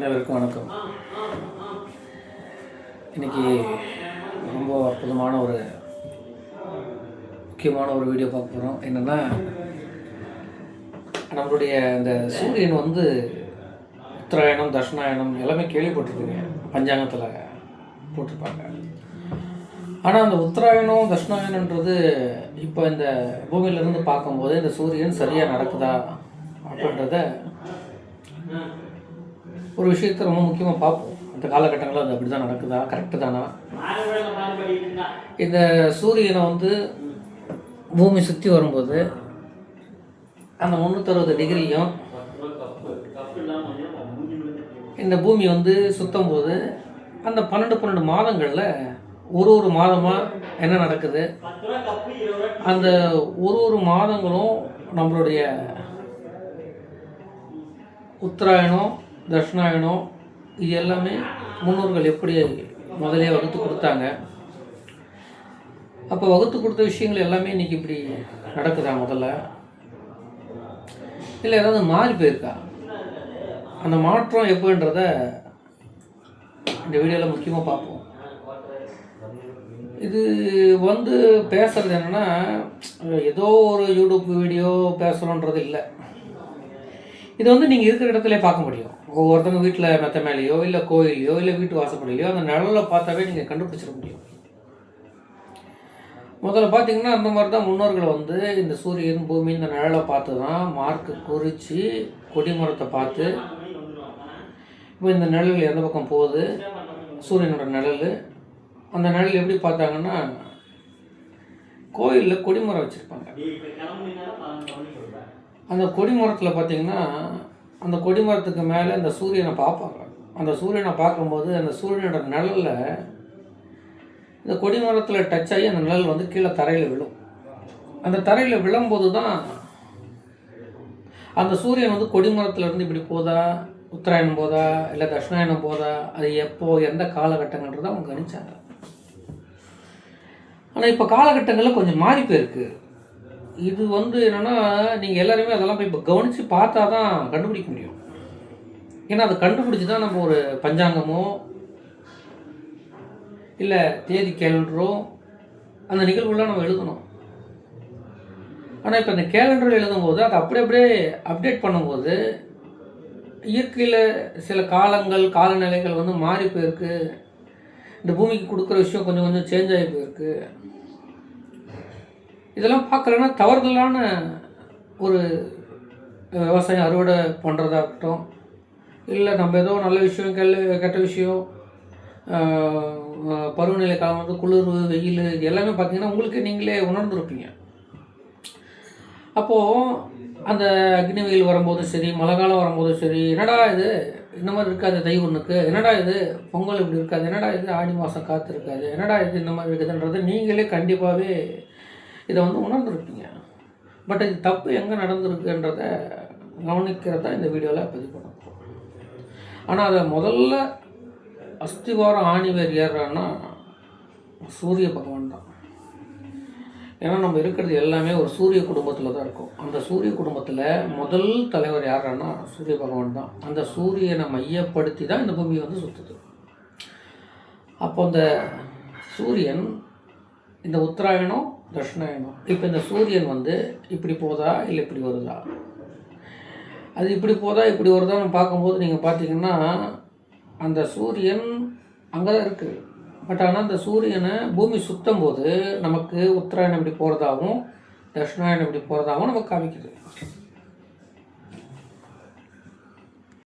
அனைவருக்கும் வணக்கம். இன்றைக்கி ரொம்ப அற்புதமான ஒரு முக்கியமான ஒரு வீடியோ பார்க்க போகிறோம் என்னென்னா நம்மளுடைய இந்த சூரியன் வந்து உத்தராயணம் தட்சிணாயணம் எல்லாமே கேள்விப்பட்டிருக்கீங்க. பஞ்சாங்கத்தில் போட்டிருப்பாங்க. ஆனால் அந்த உத்தராயணம் தட்சிணாயணன்றது இப்போ இந்த பூமியிலேருந்து பார்க்கும்போது இந்த சூரியன் சரியாக நடக்குதா? அப்படின்றத ஒரு விஷயத்தை ரொம்ப முக்கியமாக பார்ப்போம். அந்த காலகட்டங்களில் அது அப்படி தான் நடக்குதா? கரெக்டு தானா? இந்த சூரியனை வந்து பூமி சுற்றி வரும்போது அந்த முந்நூற்றறுபது டிகிரியும் இந்த பூமி வந்து சுற்றும் போது அந்த பன்னெண்டு பன்னெண்டு மாதங்களில் ஒரு ஒரு மாதமாக என்ன நடக்குது? அந்த ஒரு ஒரு மாதங்களும் நம்மளுடைய உத்தராயணம் தட்சிணாயணம் இது எல்லாமே முன்னோர்கள் எப்படி முதலே வகுத்து கொடுத்தாங்க. அப்போ வகுத்து கொடுத்த விஷயங்கள் எல்லாமே இன்றைக்கி இப்படி நடக்குதா முதல்ல? இல்லை ஏதாவது மாறி போயிருக்கா? அந்த மாற்றம் எப்போன்றத இந்த வீடியோவில் முக்கியமாக பார்ப்போம். இது வந்து பேசுகிறது என்னன்னா ஏதோ ஒரு யூடியூப் வீடியோ பேசுகிறோன்றது இல்லை. இது வந்து நீங்கள் இருக்கிற இடத்துல பார்க்க முடியும். ஒவ்வொருத்தவங்க வீட்டில் மெத்த மேலேயோ இல்லை கோயிலையோ இல்லை வீட்டு வாசப்படிலையோ அந்த நிழலில் பார்த்தாவே நீங்கள் கண்டுபிடிச்சிட முடியும். முதல்ல பார்த்தீங்கன்னா அந்த மாதிரி தான் முன்னோர்கள் வந்து இந்த சூரியன் பூமி இந்த நிழலை பார்த்து தான் மார்க்கு குறித்து கொடிமரத்தை பார்த்து இப்போ இந்த நிழல் எந்த பக்கம் போகுது? சூரியனோட நிழல். அந்த நிழல் எப்படி பார்த்தாங்கன்னா கோயிலில் கொடிமரம் வச்சுருப்பாங்க. அந்த கொடிமரத்தில் பார்த்தீங்கன்னா அந்த கொடிமரத்துக்கு மேலே அந்த சூரியனை பார்ப்பாங்க. அந்த சூரியனை பார்க்கும்போது அந்த சூரியனோட நிழலில் இந்த கொடிமரத்தில் டச் ஆகி அந்த நிழல் வந்து கீழே தரையில் விழும். அந்த தரையில் விழும்போது தான் அந்த சூரியன் வந்து கொடிமரத்துலேருந்து இப்படி போதா உத்தராயணம் போதா இல்லை தட்சிணாயணம் போதா அது எப்போ எந்த காலகட்டங்கன்றதை அவங்க கணிச்சாங்க ஆனால் இப்போ காலகட்டங்களில் கொஞ்சம் மாறி போயிருக்கு. இது வந்து என்னென்னா நீங்கள் எல்லாருமே அதெல்லாம் போய் இப்போ கவனித்து பார்த்தா தான் கண்டுபிடிக்க முடியும். ஏன்னா அதை கண்டுபிடிச்சி தான் நம்ம ஒரு பஞ்சாங்கமோ இல்லை தேதி கேலண்டரோ அந்த நிகழ்வுலாம் நம்ம எழுதணும். ஆனால் இப்போ அந்த கேலண்டரில் எழுதும்போது அதை அப்படியே அப்படியே அப்டேட் பண்ணும்போது இயற்கையில் சில காலங்கள் காலநிலைகள் வந்து மாறி போயிருக்கு. இந்த பூமிக்கு கொடுக்குற விஷயம் கொஞ்சம் கொஞ்சம் சேஞ்ச் ஆகி போயிருக்கு. இதெல்லாம் பார்க்குறேன்னா தவறுதலான ஒரு விவசாயம் அறுவடை பண்ணுறதா இருக்கட்டும் இல்லை நம்ம ஏதோ நல்ல விஷயம் கெல்ல கெட்ட விஷயம் பருவநிலை காலம் வந்து குளிர் வெயில் இது எல்லாமே பார்த்தீங்கன்னா உங்களுக்கு நீங்களே உணர்ந்துருப்பீங்க. அப்போது அந்த அக்னி வெயில் வரும்போதும் சரி மழை காலம் வரும்போதும் சரி என்னடா இது? இந்த மாதிரி இருக்காது தை ஒன்றுக்கு என்னடா இது? பொங்கல் இப்படி இருக்காது. என்னடா இது? ஆடி மாதம் காற்று இருக்காது என்னடா இது இந்த மாதிரி இருக்குதுன்றது நீங்களே கண்டிப்பாகவே இதை வந்து உணர்ந்துருப்பீங்க. பட் இது தப்பு எங்கே நடந்திருக்குன்றத கவனிக்கிறதா இந்த வீடியோவில் பதிவு பண்ண போகிறோம் ஆனால் அதை முதல்ல அஸ்திவாரம் ஆணிவேர் ஏறுறான்னா சூரிய பகவான் தான். ஏன்னா நம்ம இருக்கிறது எல்லாமே ஒரு சூரிய குடும்பத்தில் தான் இருக்கும். அந்த சூரிய குடும்பத்தில் முதல் தலைவர் யாருன்னா சூரிய பகவான் தான். அந்த சூரியனை மையப்படுத்தி தான் இந்த பூமி வந்து சுற்றுது அப்போ அந்த சூரியன் இந்த உத்தராயணம் தட்சிணாயணம். இப்போ இந்த சூரியன் வந்து இப்படி போதா இல்லை இப்படி வருதா? அது இப்படி போதா இப்படி வருதான்னு பார்க்கும்போது நீங்கள் பார்த்தீங்கன்னா அந்த சூரியன் அங்கே தான் இருக்குது பட் ஆனால் அந்த சூரியனை பூமி சுற்றும் போது நமக்கு உத்தராயணம் இப்படி போகிறதாகவும் தட்சிணாயணம் இப்படி போகிறதாகவும் நமக்கு காமிக்குது.